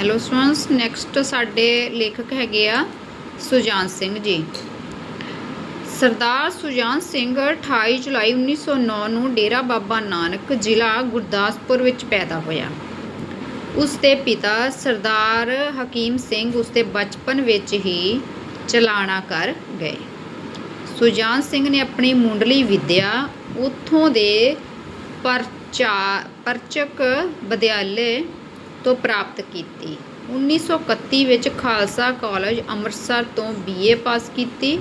Hello students next ਸਾਡੇ ਲੇਖਕ ਹੈਗੇ ਆ ਸੁਜਾਨ ਸਿੰਘ ਜੀ। ਸਰਦਾਰ ਸੁਜਾਨ ਸਿੰਘ 28 ਜੁਲਾਈ 1909 ਨੂੰ ਡੇਰਾ ਬਾਬਾ ਨਾਨਕ ਜ਼ਿਲ੍ਹਾ ਗੁਰਦਾਸਪੁਰ ਵਿੱਚ ਪੈਦਾ ਹੋਇਆ। ਉਸ ਦੇ ਪਿਤਾ ਸਰਦਾਰ ਹਕੀਮ ਸਿੰਘ ਉਸ ਦੇ ਬਚਪਨ ਵਿੱਚ ਹੀ ਚਲਾਣਾ ਕਰ ਗਏ। ਸੁਜਾਨ ਸਿੰਘ ਨੇ ਆਪਣੀ ਮੁੰਡਲੀ ਵਿੱਦਿਆ ਉੱਥੋਂ ਦੇ ਪਰਚਾ ਪਰਚਕ ਵਿਦਿਆਲੇ ਤੋਂ ਪ੍ਰਾਪਤ ਕੀਤੀ। 1931 ਵਿੱਚ ਖਾਲਸਾ ਕਾਲਜ ਅੰਮ੍ਰਿਤਸਰ ਤੋਂ ਬੀਏ ਪਾਸ ਕੀਤੀ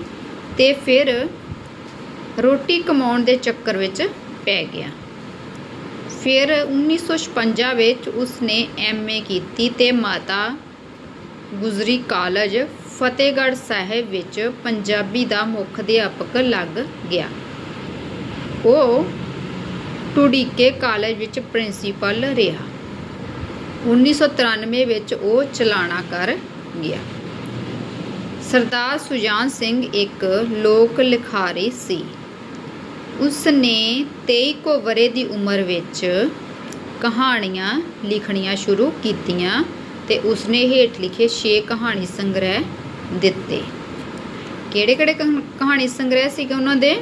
ਤੇ ਫਿਰ ਰੋਟੀ ਕਮਾਉਣ ਦੇ ਚੱਕਰ ਵਿੱਚ ਪੈ ਗਿਆ। ਫਿਰ 1956 ਵਿੱਚ ਉਸਨੇ ਐਮਏ ਕੀਤੀ ਤੇ ਮਾਤਾ ਗੁਜਰੀ ਕਾਲਜ ਫਤਿਹਗੜ੍ਹ ਸਾਹਿਬ ਵਿੱਚ ਪੰਜਾਬੀ ਦਾ ਮੁੱਖ ਅਧਿਆਪਕ ਲੱਗ ਗਿਆ। ਉਹ ਟੁਡੀਕੇ ਕਾਲਜ ਵਿੱਚ ਪ੍ਰਿੰਸੀਪਲ ਰਿਹਾ। 1993 ਵਿੱਚ ਉਹ ਚਲਾਣਾ ਕਰ ਗਿਆ। ਸਰਦਾਰ ਸੁਜਾਨ ਸਿੰਘ ਇੱਕ ਲੋਕ ਲਿਖਾਰੀ ਸੀ। ਉਸ ਨੇ 23 ਕੋ ਵਰੇ ਦੀ ਉਮਰ ਵਿੱਚ ਕਹਾਣੀਆਂ ਲਿਖਣੀਆਂ ਸ਼ੁਰੂ ਕੀਤੀਆਂ ਤੇ ਉਸਨੇ ਹੇਠ ਲਿਖੇ 6 ਕਹਾਣੀ ਸੰਗ੍ਰਹਿ ਦਿੱਤੇ। ਕਿਹੜੇ ਕਿਹੜੇ ਕਹਾਣੀ ਸੰਗ੍ਰਹਿ ਸੀਗੇ ਉਹਨਾਂ ਦੇ?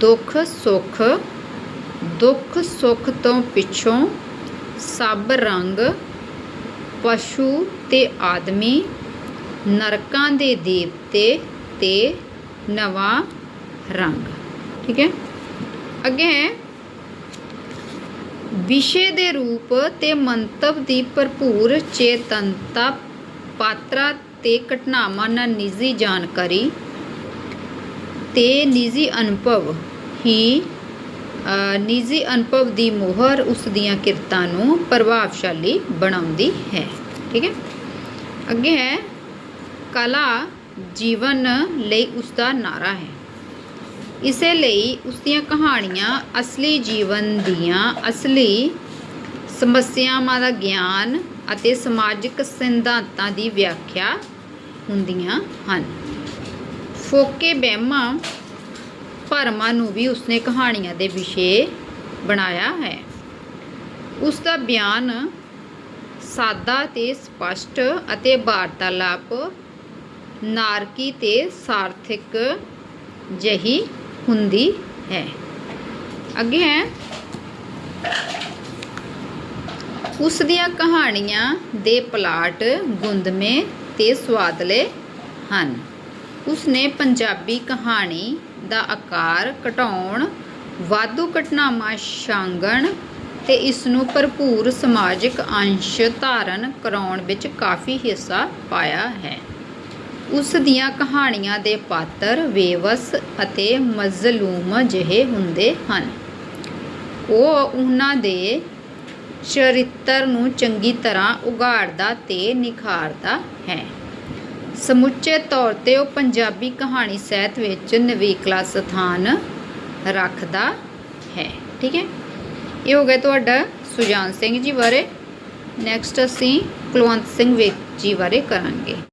ਦੁੱਖ ਸੁੱਖ ਦੁੱਖ ਸੁੱਖ ਤੋਂ ਪਿੱਛੋਂ ਸਭ ਰੰਗ, ਪਸ਼ੂ ਤੇ ਆਦਮੀ, ਨਰਕਾਂ ਦੇ ਦੇਵਤੇ ਤੇ ਨਵਾਂ ਰੰਗ। ਠੀਕ ਹੈ? ਅੱਗੇ ਹੈ। ਵਿਸ਼ੇ ਦੇ ਰੂਪ ਤੇ ਮੰਤਵ ਦੀ ਭਰਪੂਰ ਚੇਤਨਤਾ ਪਾਤਰਾ ਤੇ ਘਟਨਾਵਾਂ ਨਾਲ ਨਿੱਜੀ ਜਾਣਕਾਰੀ ਤੇ ਨਿੱਜੀ ਅਨੁਭਵ ਹੀ ਨਿੱਜੀ ਅਨੁਭਵ ਦੀ ਮੋਹਰ ਉਸ ਦੀਆਂ ਕਿਰਤਾਂ ਨੂੰ ਪ੍ਰਭਾਵਸ਼ਾਲੀ ਬਣਾਉਂਦੀ ਹੈ। ਠੀਕ ਹੈ? ਅੱਗੇ ਹੈ, ਕਲਾ ਜੀਵਨ ਲਈ ਉਸ ਦਾ ਨਾਰਾ ਹੈ। ਇਸੇ ਲਈ ਉਸ ਦੀਆਂ ਕਹਾਣੀਆਂ ਅਸਲੀ ਜੀਵਨ ਦੀਆਂ ਅਸਲੀ ਸਮੱਸਿਆਵਾਂ ਦਾ ਗਿਆਨ ਅਤੇ ਸਮਾਜਿਕ ਸਿਧਾਂਤਾਂ ਦੀ ਵਿਆਖਿਆ ਹੁੰਦੀਆਂ ਹਨ। ਫੋਕੇ ਬਹਿਮਾ ਭਰਮਾਂ ਨੂੰ ਵੀ ਉਸਨੇ ਕਹਾਣੀਆਂ ਦੇ ਵਿਸ਼ੇ ਬਣਾਇਆ ਹੈ। ਉਸ ਦਾ ਬਿਆਨ ਸਾਦਾ ਤੇ ਸਪਸ਼ਟ ਅਤੇ ਵਾਰਤਾਲਾਪ ਨਾਰਕੀ ਤੇ ਸਾਰਥਿਕ ਜਹੀ ਹੁੰਦੀ ਹੈ। ਅੱਗੇ ਹੈ। ਉਸ ਦੀਆਂ ਕਹਾਣੀਆਂ ਦੇ ਪਲਾਟ ਗੁੰਦਮੇ ਤੇ ਸਵਾਦਲੇ ਹਨ। ਉਸਨੇ ਪੰਜਾਬੀ ਕਹਾਣੀ ਦਾ ਆਕਾਰ ਘਟਾਉਣ, ਵਾਧੂ ਘਟਨਾਵਾਂ ਛਾਂਗਣ ਤੇ ਇਸ ਨੂੰ ਭਰਪੂਰ ਸਮਾਜਿਕ ਅੰਸ਼ ਧਾਰਨ ਕਰਾਉਣ ਵਿੱਚ ਕਾਫੀ ਹਿੱਸਾ ਪਾਇਆ ਹੈ। ਉਸ ਦੀਆਂ ਕਹਾਣੀਆਂ ਦੇ ਪਾਤਰ ਬੇਵਸ ਅਤੇ ਮਜ਼ਲੂਮ ਜਿਹੇ ਹੁੰਦੇ ਹਨ। ਉਹ ਉਹਨਾਂ ਦੇ ਚਰਿੱਤਰ ਨੂੰ ਚੰਗੀ ਤਰ੍ਹਾਂ ਉਘਾੜਦਾ ਤੇ ਨਿਖਾਰਦਾ ਹੈ। ਸਮੁੱਚੇ ਤੌਰ ਤੇ ਉਹ ਪੰਜਾਬੀ ਕਹਾਣੀ ਸਾਹਿਤ ਵਿੱਚ ਨਵੇਕਲਾ ਸਥਾਨ ਰੱਖਦਾ ਹੈ। ਠੀਕ ਹੈ? ਇਹ ਹੋ ਗਿਆ ਤੁਹਾਡਾ ਸੁਜਾਨ ਸਿੰਘ ਜੀ ਬਾਰੇ। ਨੈਕਸਟ ਅਸੀਂ ਕੁਲਵੰਤ ਸਿੰਘ ਵੇਖ ਜੀ ਬਾਰੇ ਕਰਾਂਗੇ।